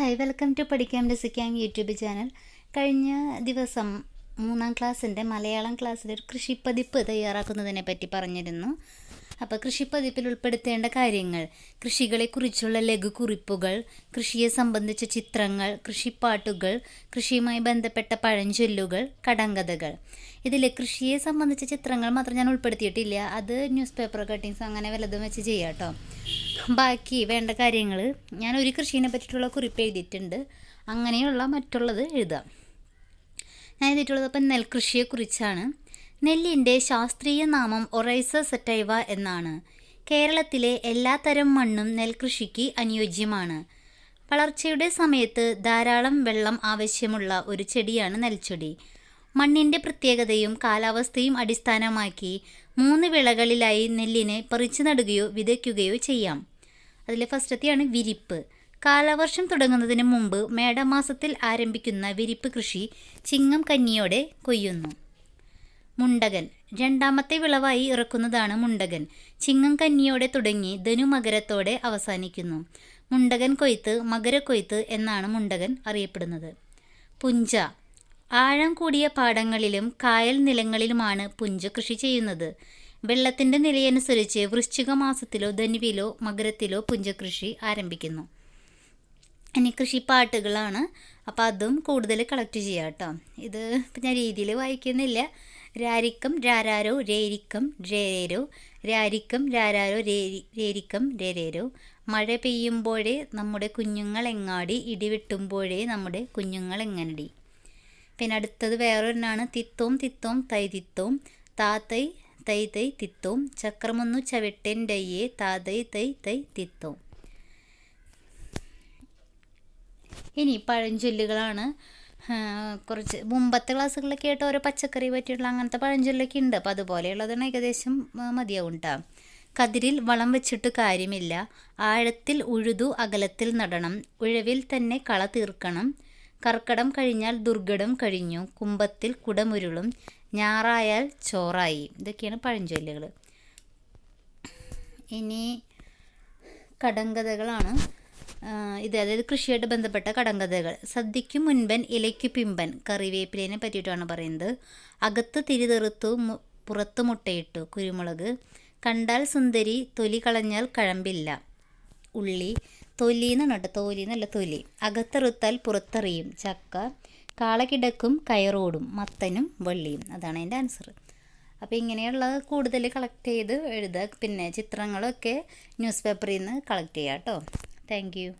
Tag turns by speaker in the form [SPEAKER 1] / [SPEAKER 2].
[SPEAKER 1] Hi welcome to പഠിക്കാം രസിക്കാം YouTube channel കഴിഞ്ഞ ദിവസം മൂന്നാം ക്ലാസ്സിന്റെ മലയാളം ക്ലാസ്സിൽ ഒരു കൃഷിപ്പതിപ്പ് തയ്യാറാക്കുന്നതിനെ പറ്റി പറഞ്ഞിരുന്നു. അപ്പോൾ കൃഷിപ്പതിപ്പിൽ ഉൾപ്പെടുത്തേണ്ട കാര്യങ്ങൾ കൃഷികളെക്കുറിച്ചുള്ള ലഘുകുറിപ്പുകൾ കൃഷിയെ സംബന്ധിച്ച ചിത്രങ്ങൾ കൃഷിപ്പാട്ടുകൾ കൃഷിയുമായി ബന്ധപ്പെട്ട പഴഞ്ചൊല്ലുകൾ കടങ്കഥകൾ. ഇതിൽ കൃഷിയെ സംബന്ധിച്ച ചിത്രങ്ങൾ മാത്രം ഞാൻ ഉൾപ്പെടുത്തിയിട്ടില്ല. അത് ന്യൂസ് പേപ്പർ കട്ടിങ്സ് അങ്ങനെ വല്ലതും വെച്ച് ചെയ്യാം ബാക്കി വേണ്ട കാര്യങ്ങൾ ഞാൻ ഒരു കൃഷീനെ പറ്റിയിട്ടുള്ള കുറിപ്പ് എഴുതിയിട്ടുണ്ട്. അങ്ങനെയുള്ള മറ്റുള്ളത് എഴുതാം. ഞാൻ എഴുതിയിട്ടുള്ളത് അപ്പം നെൽകൃഷിയെക്കുറിച്ചാണ്. നെല്ലിന്റെ ശാസ്ത്രീയ നാമം ഒറൈസ സെറ്റൈവ എന്നാണ്. കേരളത്തിലെ എല്ലാത്തരം മണ്ണും നെൽകൃഷിക്ക് അനുയോജ്യമാണ്. വളർച്ചയുടെ സമയത്ത് ധാരാളം വെള്ളം ആവശ്യമുള്ള ഒരു ചെടിയാണ് നെൽച്ചെടി. മണ്ണിന്റെ പ്രത്യേകതയും കാലാവസ്ഥയും അടിസ്ഥാനമാക്കി മൂന്ന് വിളകളിലായി നെല്ലിനെ പറിച്ചു നടുകയോ വിതയ്ക്കുകയോ ചെയ്യാം. അതിൽ ഫസ്റ്റത്തെയാണ് വിരിപ്പ്. കാലവർഷം തുടങ്ങുന്നതിന് മുമ്പ് മേടമാസത്തിൽ ആരംഭിക്കുന്ന വിരിപ്പ് കൃഷി ചിങ്ങം കന്നിയോടെ കൊയ്യുന്നു. മുണ്ടകൻ. രണ്ടാമത്തെ വിളവായി ഇറക്കുന്നതാണ് മുണ്ടകൻ. ചിങ്ങം കന്നിയോടെ തുടങ്ങി ധനു മകരത്തോടെ അവസാനിക്കുന്നു. മുണ്ടകൻ കൊയ്ത്ത് മകരക്കൊയ്ത്ത് എന്നാണ് മുണ്ടകൻ അറിയപ്പെടുന്നത്. പുഞ്ച. ആഴം കൂടിയ പാടങ്ങളിലും കായൽ നിലങ്ങളിലുമാണ് പുഞ്ച കൃഷി ചെയ്യുന്നത്. വെള്ളത്തിന്റെ നിലയനുസരിച്ച് വൃശ്ചിക മാസത്തിലോ ധനുവിലോ മകരത്തിലോ പുഞ്ചകൃഷി ആരംഭിക്കുന്നു. ഇനി കൃഷിപ്പാട്ടുകളാണ്. അപ്പോൾ അതും കൂടുതൽ കളക്ട് ചെയ്യാം കേട്ടോ ഇത് ഞാൻ രീതിയിൽ വായിക്കുന്നില്ല. രാരിക്കം രാരാരോ രേരിക്കം രേരേരോ രാരിക്കം രാരാരോ രേരി രേരിക്കം രേരേരോ. മഴ പെയ്യുമ്പോഴേ നമ്മുടെ കുഞ്ഞുങ്ങൾ എങ്ങാടി ഇടിവെട്ടുമ്പോഴേ നമ്മുടെ കുഞ്ഞുങ്ങൾ എങ്ങനടി പിന്നെ അടുത്തത് വേറൊരെണ്ണാണ്. തിത്തോം തിത്തോം തൈ തിത്തോം തൈ തൈ തിത്തോം ചക്രമൊന്നു ചവിട്ടന്റയ്യേ താതൈ തൈ തൈ തിത്തോം. ഇനി പഴഞ്ചൊല്ലുകളാണ്. കുറച്ച് മുമ്പത്തെ ക്ലാസ്സുകളിലൊക്കെ ആയിട്ട് ഓരോ പച്ചക്കറി പറ്റിയിട്ടുള്ള അങ്ങനത്തെ പഴഞ്ചൊല്ലൊക്കെ ഉണ്ട്. അപ്പോൾ അതുപോലെയുള്ളതാണ് ഏകദേശം മതിയാവും കേട്ടോ കതിരിൽ വളം വെച്ചിട്ട് കാര്യമില്ല. ആഴത്തിൽ ഉഴുതു അകലത്തിൽ നടണം. ഉഴവിൽ തന്നെ കള തീർക്കണം. കർക്കടം കഴിഞ്ഞാൽ ദുർഘടം കഴിഞ്ഞു. കുമ്പത്തിൽ കുടമുരുളും. ഞാറായാൽ ചോറായി. ഇതൊക്കെയാണ് പഴഞ്ചൊല്ലുകൾ ഇനി കടങ്കഥകളാണ്. ഇത് അതായത് കൃഷിയായിട്ട് ബന്ധപ്പെട്ട കടങ്കഥകൾ. സദ്യയ്ക്ക് മുൻപൻ ഇലയ്ക്ക് പിമ്പൻ കറിവേപ്പിലേനെ പറ്റിയിട്ടാണ് പറയുന്നത്. അകത്ത് തിരിതെറുത്തു പുറത്ത് മുട്ടയിട്ടു കുരുമുളക്. കണ്ടാൽ സുന്ദരി തൊലി കളഞ്ഞാൽ കഴമ്പില്ല. ഉള്ളി തൊലി എന്നാണ് കേട്ടോ തൊലി എന്നല്ല തൊലി. അകത്തെറുത്താൽ പുറത്തെറിയും ചക്ക. കാളക്കിടക്കും കയറോടും മത്തനും വള്ളിയും. അതാണ് എന്റെ ആൻസർ. അപ്പോൾ ഇങ്ങനെയുള്ള കൂടുതൽ കളക്ട് ചെയ്ത് എഴുതുക. പിന്നെ ചിത്രങ്ങളൊക്കെ ന്യൂസ് പേപ്പറിൽ നിന്ന് കളക്ട് ചെയ്യാം കേട്ടോ. Thank you.